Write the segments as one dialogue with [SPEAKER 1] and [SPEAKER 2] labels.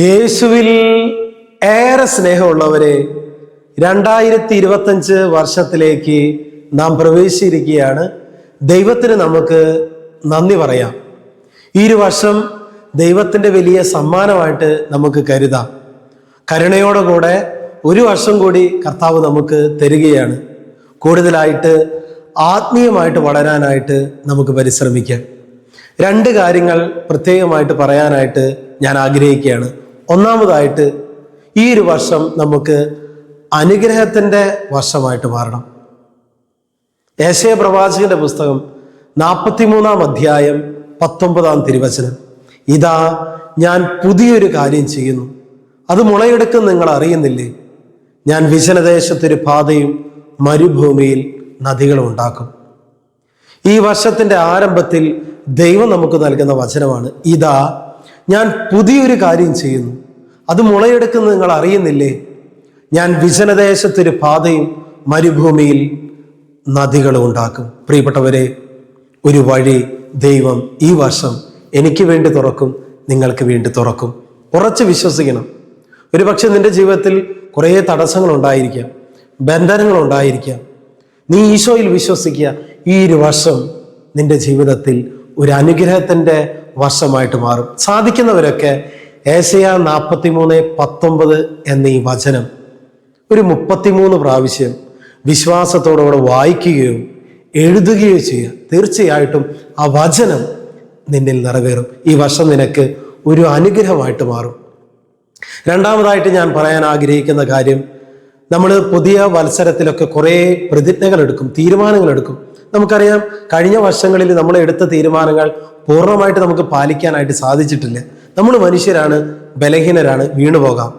[SPEAKER 1] യേശുവിൽ ഏറെ സ്നേഹമുള്ളവരെ രണ്ടായിരത്തി ഇരുപത്തഞ്ച് വർഷത്തിലേക്ക് നാം പ്രവേശിച്ചിരിക്കുകയാണ്. ദൈവത്തിന് നമുക്ക് നന്ദി പറയാം. ഈ ഒരു വർഷം ദൈവത്തിന്റെ വലിയ സമ്മാനമായിട്ട് നമുക്ക് കരുതാം. കരുണയോടെ കൂടെ ഒരു വർഷം കൂടി കർത്താവ് നമുക്ക് തരികയാണ്. കൂടുതലായിട്ട് ആത്മീയമായിട്ട് വളരാനായിട്ട് നമുക്ക് പരിശ്രമിക്കാം. രണ്ട് കാര്യങ്ങൾ പ്രത്യേകമായിട്ട് പറയാനായിട്ട് ഞാൻ ആഗ്രഹിക്കുകയാണ്. ഒന്നാമതായിട്ട് ഈ ഒരു വർഷം നമുക്ക് അനുഗ്രഹത്തിന്റെ വർഷമായിട്ട് മാറണം. ഏശയ പ്രവാചകന്റെ പുസ്തകം നാൽപ്പത്തിമൂന്നാം അധ്യായം പത്തൊമ്പതാം തിരുവചനം. ഇതാ ഞാൻ പുതിയൊരു കാര്യം ചെയ്യുന്നു. അത് മുളയെടുക്കും നിങ്ങൾ അറിയുന്നില്ലേ? ഞാൻ വിജനദേശത്തൊരു പാതയും മരുഭൂമിയിൽ നദികളും ഉണ്ടാക്കും. ഈ വർഷത്തിന്റെ ആരംഭത്തിൽ ദൈവം നമുക്ക് നൽകുന്ന വചനമാണ്. ഇതാ ഞാൻ പുതിയൊരു കാര്യം ചെയ്യുന്നു. അത് മുളയെടുക്കുന്നത് നിങ്ങൾ അറിയുന്നില്ലേ? ഞാൻ വിജനദേശത്തൊരു പാതയും മരുഭൂമിയിൽ നദികളും ഉണ്ടാക്കും. പ്രിയപ്പെട്ടവരെ ഒരു വഴി ദൈവം ഈ വർഷം എനിക്ക് വേണ്ടി തുറക്കും നിങ്ങൾക്ക് വേണ്ടി തുറക്കും. ഉറച്ച് വിശ്വസിക്കണം. ഒരുപക്ഷെ നിന്റെ ജീവിതത്തിൽ കുറേ ബന്ധനങ്ങൾ ഉണ്ടായിരിക്കാം. നീ ഈശോയിൽ വിശ്വസിക്കുക ഈ ഒരു വർഷം നിന്റെ ജീവിതത്തിൽ ഒരു അനുഗ്രഹത്തിന്റെ വർഷമായിട്ട് മാറും. സാധിക്കുന്നവരൊക്കെ ഏസയ നാൽപ്പത്തി മൂന്ന് പത്തൊമ്പത് എന്ന ഈ വചനം ഒരു മുപ്പത്തിമൂന്ന് പ്രാവശ്യം വിശ്വാസത്തോടുകൂടെ വായിക്കുകയോ എഴുതുകയോ ചെയ്യുക. തീർച്ചയായിട്ടും ആ വചനം നിന്നിൽ നിറവേറും. ഈ വർഷം നിനക്ക് ഒരു അനുഗ്രഹമായിട്ട് മാറും. രണ്ടാമതായിട്ട് ഞാൻ പറയാൻ ആഗ്രഹിക്കുന്ന കാര്യം നമ്മൾ പുതിയ വത്സരത്തിലൊക്കെ കുറേ പ്രതിജ്ഞകൾ എടുക്കും തീരുമാനങ്ങൾ എടുക്കും നമുക്കറിയാം കഴിഞ്ഞ വർഷങ്ങളിൽ നമ്മൾ എടുത്ത തീരുമാനങ്ങൾ പൂർണമായിട്ട് നമുക്ക് പാലിക്കാനായിട്ട് സാധിച്ചിട്ടില്ല. നമ്മൾ മനുഷ്യരാണ് ബലഹീനരാണ് വീണു പോകാം.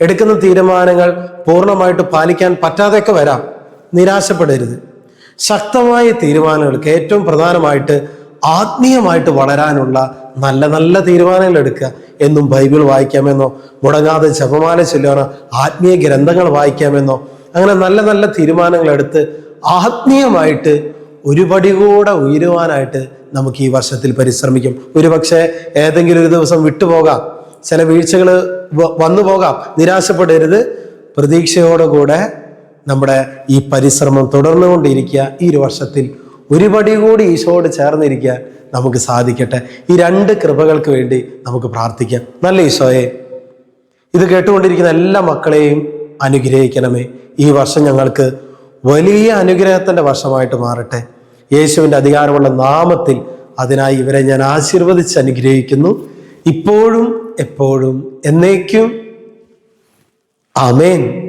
[SPEAKER 1] എടുക്കുന്ന തീരുമാനങ്ങൾ പൂർണമായിട്ട് പാലിക്കാൻ പറ്റാതെയൊക്കെ വരാം. നിരാശപ്പെടരുത്. ശക്തമായ തീരുമാനങ്ങൾക്ക് ഏറ്റവും പ്രധാനമായിട്ട് ആത്മീയമായിട്ട് വളരാനുള്ള നല്ല നല്ല തീരുമാനങ്ങൾ എടുക്കുക. എന്നും ബൈബിൾ വായിക്കാമെന്നോ മുടങ്ങാതെ ജപമാല ചൊല്ലാനോ ആത്മീയ ഗ്രന്ഥങ്ങൾ വായിക്കാമെന്നോ അങ്ങനെ നല്ല നല്ല തീരുമാനങ്ങൾ എടുത്ത് ആത്മീയമായിട്ട് ഒരു പടി കൂടെ ഉയരുവാനായിട്ട് നമുക്ക് ഈ വർഷത്തിൽ പരിശ്രമിക്കും. ഒരുപക്ഷെ ഏതെങ്കിലും ഒരു ദിവസം വിട്ടുപോകാം ചില വീഴ്ചകൾ വന്നു പോകാം. നിരാശപ്പെടരുത്. പ്രതീക്ഷയോടുകൂടെ നമ്മുടെ ഈ പരിശ്രമം തുടർന്നുകൊണ്ടിരിക്കുക. ഈ ഒരു വർഷത്തിൽ ഒരുപടി കൂടി ഈശോയോട് ചേർന്നിരിക്കുക നമുക്ക് സാധിക്കട്ടെ. ഈ രണ്ട് കൃപകൾക്ക് വേണ്ടി നമുക്ക് പ്രാർത്ഥിക്കാം. നല്ല ഈശോയെ ഇത് കേട്ടുകൊണ്ടിരിക്കുന്ന എല്ലാ മക്കളെയും അനുഗ്രഹിക്കണമേ. ഈ വർഷം ഞങ്ങൾക്ക് വലിയ അനുഗ്രഹത്തിന്റെ വർഷമായിട്ട് മാറട്ടെ. യേശുവിന്റെ അധികാരമുള്ള നാമത്തിൽ അതിനായി ഇവരെ ഞാൻ ആശീർവദിച്ച് അനുഗ്രഹിക്കുന്നു. ഇപ്പോഴും എപ്പോഴും എന്നേക്കും. ആമേൻ.